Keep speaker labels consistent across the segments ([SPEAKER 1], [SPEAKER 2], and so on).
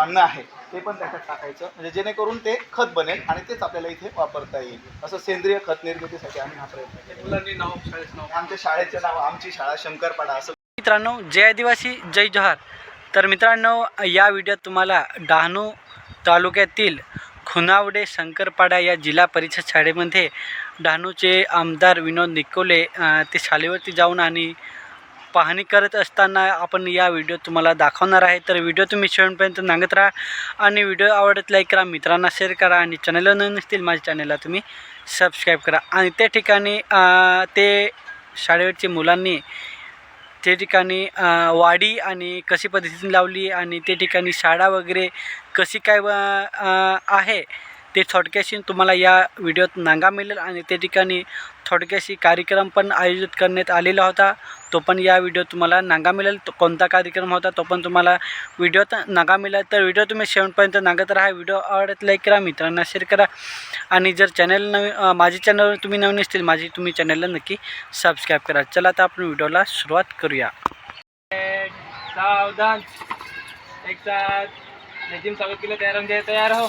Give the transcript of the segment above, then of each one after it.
[SPEAKER 1] अन्न आहे ते पण त्याच्यात टाकायचं. म्हणजे जेणेकरून ते खत बनेल आणि तेच आपल्याला इथे वापरता येईल. असं सेंद्रिय खत निर्मितीसाठी आम्ही हा प्रयत्न केला.
[SPEAKER 2] मुलांनी नाव शाळेचं नाव.
[SPEAKER 1] आमच्या शाळेचे नाव आमची शाळा शंकरपाडा असं.
[SPEAKER 3] मित्रांनो जय आदिवासी जय जोहार तर मित्रांनो या व्हिडिओत तुम्हाला डहाणू तालुक्यातील खुनावडे शंकरपाडा या जिल्हा परिषद शाळेमध्ये डहाणूचे आमदार विनोद निकोले ते शाळेवरती जाऊन आणि पाहणी करत असताना आपण या व्हिडिओ तुम्हाला दाखवणार आहे. तर व्हिडिओ तुम्ही शेवटपर्यंत नांगत राहा आणि व्हिडिओ आवडत लाईक करा मित्रांना शेअर करा आणि चॅनलला न नसतील माझ्या चॅनलला तुम्ही सबस्क्राईब करा. आणि त्या ठिकाणी ते शाळेवरची मुलांनी ते ठिकाणी वाडी आणि कशी पद्धतीने लावली आणि ते ठिकाणी शाळा वगैरे कशी काय आहे ते थोडक्याशी तुम्हाला या व्हिडिओत नांगा मिळेल आणि त्या ठिकाणी थोडक्याशी कार्यक्रम पण आयोजित करण्यात आलेला होता. तो पण या व्हिडिओ तुम्हाला नांगा मिळेल. तो कोणता कार्यक्रम होता तो पण तुम्हाला व्हिडिओत नांगा मिळेल. तर व्हिडिओ तुम्ही शेवटपर्यंत नांगत राहा. व्हिडिओ आवडत लाईक करा मित्रांना शेअर करा. आणि जर चॅनल नवीन माझे माझी चॅनल तुम्ही नवीन असतील माझी तुम्ही चॅनलला नक्की सबस्क्राईब करा. चला आता आपण व्हिडिओला सुरुवात करूया.
[SPEAKER 2] सावधान. एक साथ लेजिम स्वागत केलं. तयार तैयार होंगे हो.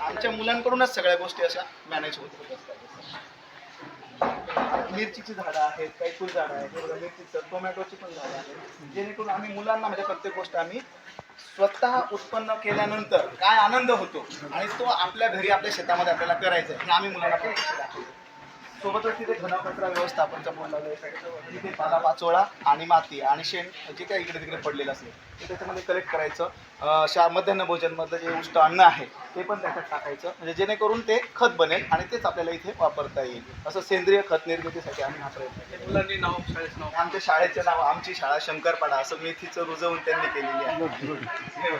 [SPEAKER 1] आमच्या मुलांकडूनच सगळ्या गोष्टी अशा मॅनेज होत असतात मिरचीची झाडं आहेत काही फुल झाडं आहेत हे बघा मिरचीचं टोमॅटोची पण झाडं आहेत. जेणेकरून आम्ही मुलांना म्हणजे प्रत्येक गोष्ट आम्ही स्वतः उत्पन्न केल्यानंतर काय आनंद होतो आणि तो आपल्या घरी आपल्या शेतामध्ये आपल्याला करायचा आहे हे आम्ही मुलांना पण दाखवतो. सोबतच तिथे घनकचरा व्यवस्थापनचा बोर्ड आहे तिथे पाला पाचोळा आणि माती आणि शेण जे काही इकडे तिकडे पडलेलं असेल ते त्याच्यामध्ये कलेक्ट करायचं. शा मध्यान्ह भोजनमधलं जे उष्ट अन्न आहे ते पण त्याच्यात टाकायचं. म्हणजे जेणेकरून ते खत बनेल आणि तेच आपल्याला इथे वापरता येईल. असं सेंद्रिय खत निर्मितीसाठी आम्ही हा प्रयत्न
[SPEAKER 2] मुलांनी नाव शाळेचं नाव?
[SPEAKER 1] आमच्या शाळेचे नाव आमची शाळा शंकरपाडा असं मेथीचं रुजवून त्यांनी केलेली आहे. हे.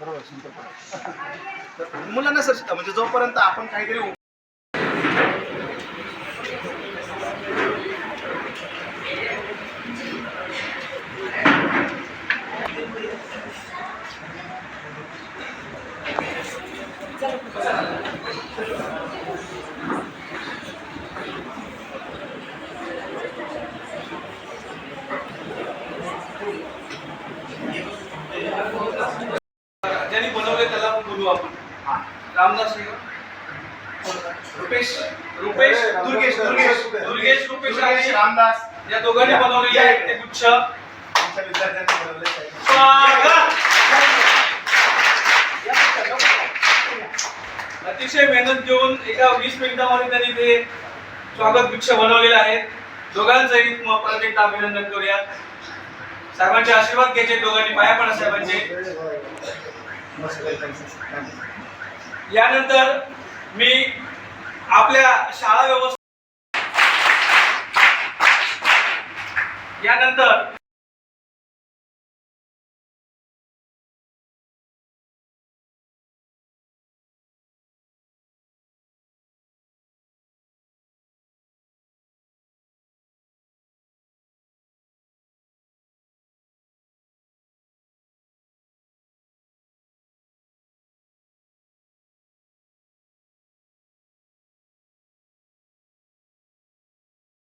[SPEAKER 1] बरोबर शंकरपाडा. मुलांना सर म्हणजे जोपर्यंत आपण काहीतरी
[SPEAKER 2] ज्यांनी बनवले बोलू आपण.
[SPEAKER 1] हा.
[SPEAKER 2] रामदास
[SPEAKER 1] रुपेश
[SPEAKER 2] रुपेश
[SPEAKER 1] दुर्गेश दुर्गेश
[SPEAKER 2] दुर्गेश रुपेश आणि
[SPEAKER 1] रामदास.
[SPEAKER 2] या दोघांनी बनवलेले आहेत. ते गुच्छ.
[SPEAKER 1] आमच्या विद्यार्थ्यांनी बनवले आहे.
[SPEAKER 2] स्वागत! अतिशय मेहनत घेऊन एका वीस मिनिटामध्ये त्यांनी ते स्वागत गुच्छ बनवलेले आहेत दोघांचंही परत एकदा अभिनंदन करूयात. साहेबांचे आशीर्वाद घ्यायचे दोघांनी पाया पडा साहेबांचे. यानंतर मी आपल्या शाळा व्यवस्था यानंतर